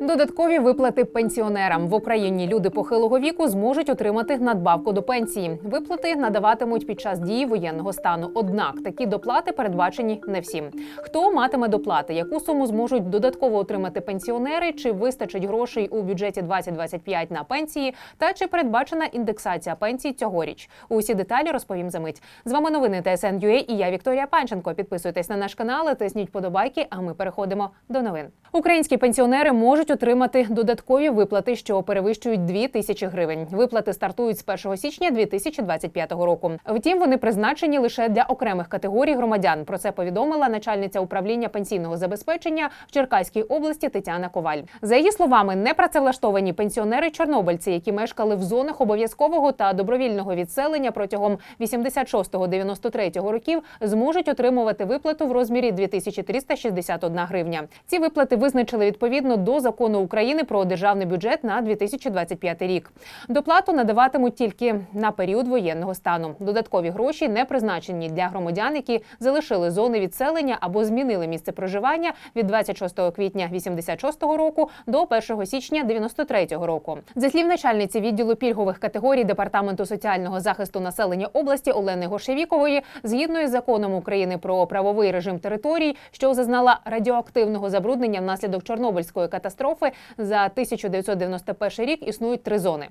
Додаткові виплати пенсіонерам в Україні люди похилого віку зможуть отримати надбавку до пенсії. Виплати надаватимуть під час дії воєнного стану. Однак такі доплати передбачені не всім. Хто матиме доплати, яку суму зможуть додатково отримати пенсіонери, чи вистачить грошей у бюджеті 2025 на пенсії, та чи передбачена індексація пенсій цьогоріч? Усі деталі розповім за мить. З вами новини ТСН.UA і я Вікторія Панченко. Підписуйтесь на наш канал, тисніть подобайки. А ми переходимо до новин. Українські пенсіонери можуть отримати додаткові виплати, що перевищують 2 тисячі гривень. Виплати стартують з 1 січня 2025 року. Втім, вони призначені лише для окремих категорій громадян. Про це повідомила начальниця управління пенсійного забезпечення в Черкаській області Тетяна Коваль. За її словами, непрацевлаштовані пенсіонери чорнобильці, які мешкали в зонах обов'язкового та добровільного відселення протягом 86-93 років, зможуть отримувати виплату в розмірі 2361 гривня. Ці виплати визначили відповідно до закону України про державний бюджет на 2025 рік. Доплату надаватимуть тільки на період воєнного стану. Додаткові гроші не призначені для громадян, які залишили зони відселення або змінили місце проживання від 26 квітня 86 року до 1 січня 93 року. За слів начальниці відділу пільгових категорій департаменту соціального захисту населення області Олени Гошевікової, згідно із законом України про правовий режим територій, що зазнала радіоактивного забруднення внаслідок Чорнобильської катастрофи, за 1991 рік існують три зони.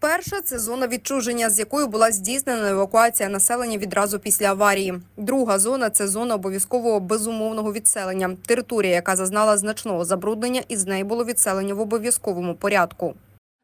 Перша це зона відчуження, з якою була здійснена евакуація населення відразу після аварії. Друга зона це зона обов'язкового безумовного відселення, територія, яка зазнала значного забруднення, і з неї було відселення в обов'язковому порядку.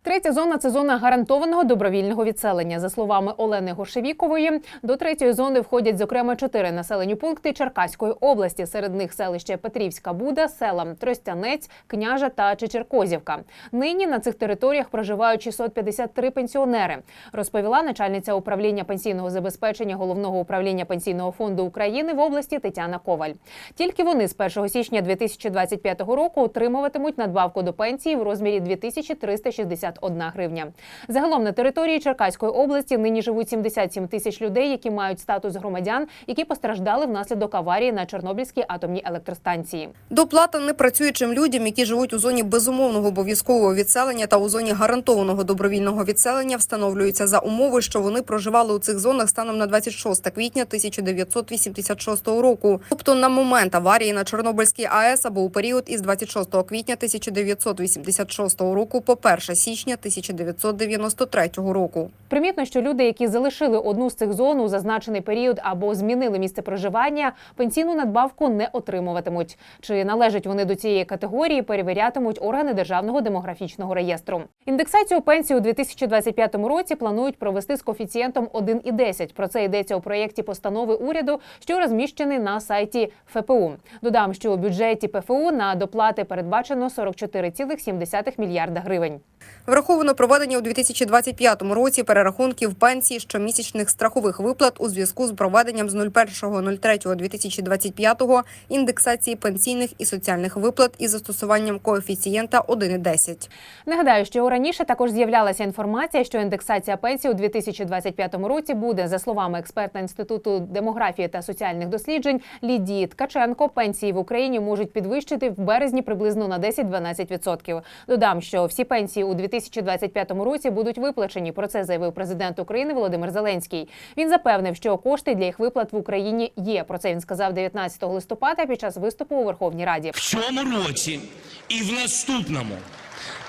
Третя зона це зона гарантованого добровільного відселення. За словами Олени Горшевікової, до третьої зони входять зокрема чотири населені пункти Черкаської області. Серед них селище Петрівська Буда, села Тростянець, Княжа та Чечеркозівка. Нині на цих територіях проживають 653 пенсіонери. Розповіла начальниця управління пенсійного забезпечення головного управління пенсійного фонду України в області Тетяна Коваль. Тільки вони з 1 січня 2025 року отримуватимуть надбавку до пенсії в розмірі 2360 51 гривня. Загалом на території Черкаської області нині живуть 77 тисяч людей, які мають статус громадян, які постраждали внаслідок аварії на Чорнобильській атомній електростанції. Доплата непрацюючим людям, які живуть у зоні безумовного обов'язкового відселення та у зоні гарантованого добровільного відселення, встановлюється за умови, що вони проживали у цих зонах станом на 26 квітня 1986 року, тобто на момент аварії на Чорнобильській АЕС або у період із 26 квітня 1986 року по 1 січня 1993 року. Примітно, що люди, які залишили одну з цих зон у зазначений період або змінили місце проживання, пенсійну надбавку не отримуватимуть. Чи належать вони до цієї категорії, перевірятимуть органи державного демографічного реєстру. Індексацію пенсії у 2025 році планують провести з коефіцієнтом 1,10. Про це йдеться у проєкті постанови уряду, що розміщений на сайті ФПУ. Додам, що у бюджеті ПФУ на доплати передбачено 44,7 мільярда гривень. Враховано проведення у 2025 році перерахунків пенсії щомісячних страхових виплат у зв'язку з проведенням з 01.03.2025 індексації пенсійних і соціальних виплат із застосуванням коефіцієнта 1,10. Нагадаю, що раніше також з'являлася інформація, що індексація пенсій у 2025 році буде, за словами експерта інституту демографії та соціальних досліджень Лідії Ткаченко. Пенсії в Україні можуть підвищити в березні приблизно на 10-12%. Додам, що всі пенсії у 2025 році будуть виплачені. Про це заявив президент України Володимир Зеленський. Він запевнив, що кошти для їх виплат в Україні є. Про це він сказав 19 листопада під час виступу у Верховній Раді. в цьому році і в наступному.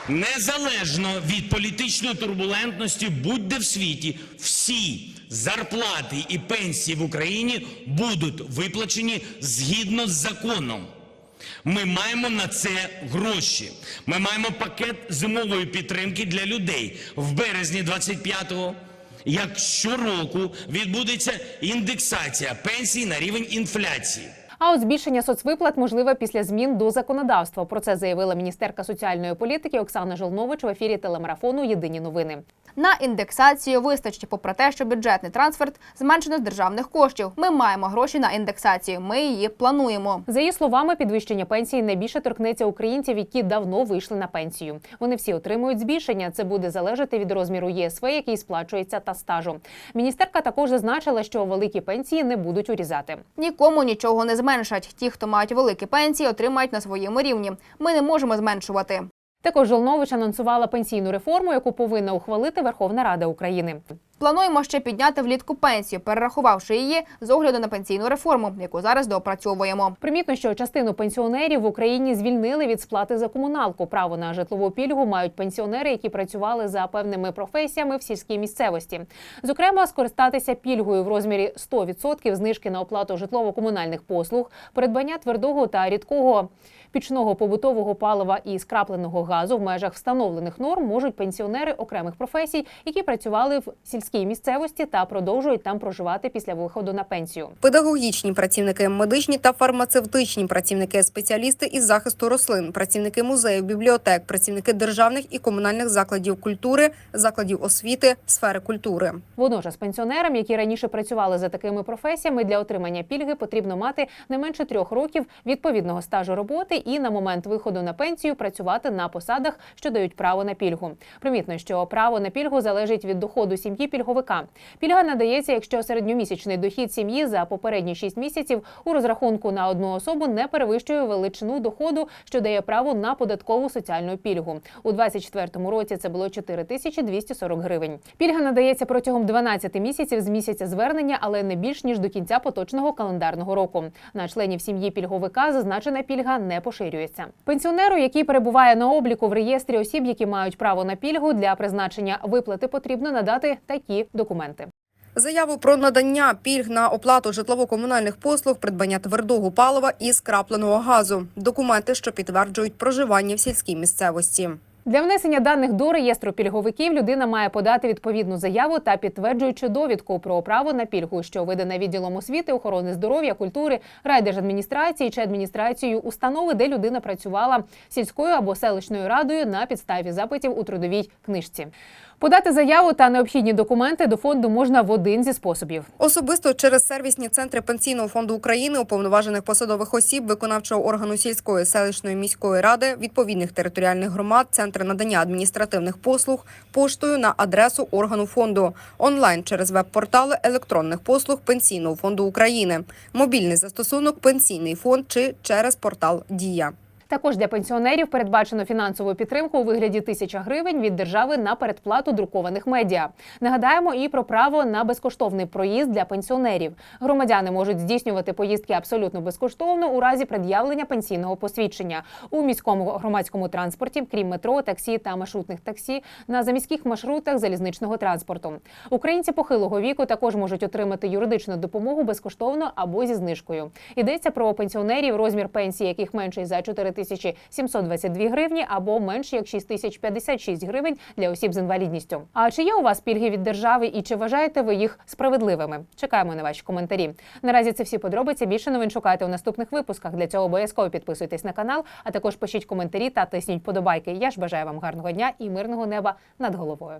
Незалежно від політичної турбулентності, будь-де в світі, всі зарплати і пенсії в Україні будуть виплачені згідно з законом. Ми маємо на це гроші. Ми маємо пакет зимової підтримки для людей в березні 25-го. Як щороку відбудеться індексація пенсій на рівень інфляції. А от збільшення соцвиплат можливе після змін до законодавства. Про це заявила міністерка соціальної політики Оксана Жолнович в ефірі телемарафону Єдині новини. На індексацію вистачить, попри те, що бюджетний трансферт зменшено з державних коштів. Ми маємо гроші на індексацію. Ми її плануємо. За її словами, підвищення пенсії найбільше торкнеться українців, які давно вийшли на пенсію. Вони всі отримують збільшення. Це буде залежати від розміру ЄСВ, який сплачується та стажу. Міністерка також зазначила, що великі пенсії не будуть урізати. Нікому нічого не зменшать. Ті, хто мають великі пенсії, отримають на своєму рівні. Ми не можемо зменшувати. Також Жолнович анонсувала пенсійну реформу, яку повинна ухвалити Верховна Рада України. Плануємо ще підняти влітку пенсію, перерахувавши її з огляду на пенсійну реформу, яку зараз доопрацьовуємо. Примітно, що частину пенсіонерів в Україні звільнили від сплати за комуналку. Право на житлову пільгу мають пенсіонери, які працювали за певними професіями в сільській місцевості. Зокрема, скористатися пільгою в розмірі 100% знижки на оплату житлово-комунальних послуг, придбання твердого та рідкого пічного побутового палива і скрапленого газу в межах встановлених норм можуть пенсіонери окремих професій, які працювали в сільській місцевості та продовжують там проживати після виходу на пенсію. Педагогічні працівники, медичні та фармацевтичні працівники, спеціалісти із захисту рослин, працівники музеїв, бібліотек, працівники державних і комунальних закладів культури, закладів освіти, сфери культури. Водночас пенсіонерам, які раніше працювали за такими професіями, для отримання пільги потрібно мати не менше трьох років відповідного стажу роботи і на момент виходу на пенсію працювати на посадах, що дають право на пільгу. Примітно, що право на пільгу залежить від доходу сім'ї пільговика. Пільга надається, якщо середньомісячний дохід сім'ї за попередні 6 місяців у розрахунку на одну особу не перевищує величину доходу, що дає право на податкову соціальну пільгу. У 2024 році це було 4240 гривень. Пільга надається протягом 12 місяців з місяця звернення, але не більш ніж до кінця поточного календарного року. На членів сім'ї пільговика зазначена пільга не поширюється. Пенсіонеру, який перебуває на обліку в реєстрі осіб, які мають право на пільгу для призначення виплати, потрібно надати такі документи. Заяву про надання пільг на оплату житлово-комунальних послуг, придбання твердого палива і скрапленого газу, документи, що підтверджують проживання в сільській місцевості. Для внесення даних до реєстру пільговиків людина має подати відповідну заяву та підтверджуючу довідку про право на пільгу, що видана відділом освіти, охорони здоров'я, культури, райдержадміністрації чи адміністрацією установи, де людина працювала сільською або селищною радою на підставі запитів у трудовій книжці. Подати заяву та необхідні документи до фонду можна в один зі способів. Особисто через сервісні центри пенсійного фонду України, уповноважених посадових осіб, виконавчого органу сільської селищної міської ради, відповідних територіальних громад, центри надання адміністративних послуг, поштою на адресу органу фонду, онлайн через веб-портали електронних послуг Пенсійного фонду України, мобільний застосунок Пенсійний фонд чи через портал Дія. Також для пенсіонерів передбачено фінансову підтримку у вигляді тисяча гривень від держави на передплату друкованих медіа. Нагадаємо і про право на безкоштовний проїзд для пенсіонерів. Громадяни можуть здійснювати поїздки абсолютно безкоштовно у разі пред'явлення пенсійного посвідчення у міському громадському транспорті, крім метро, таксі та маршрутних таксі, на заміських маршрутах залізничного транспорту. Українці похилого віку також можуть отримати юридичну допомогу безкоштовно або зі знижкою. Йдеться про пенсіонерів, розмір пенсії, яких менший за 4722 гривні або менше як 6056 гривень для осіб з інвалідністю. А чи є у вас пільги від держави і чи вважаєте ви їх справедливими? Чекаємо на ваші коментарі. Наразі це всі подробиці. Більше новин шукайте у наступних випусках. Для цього обов'язково підписуйтесь на канал, а також пишіть коментарі та тисніть подобайки. Я ж бажаю вам гарного дня і мирного неба над головою.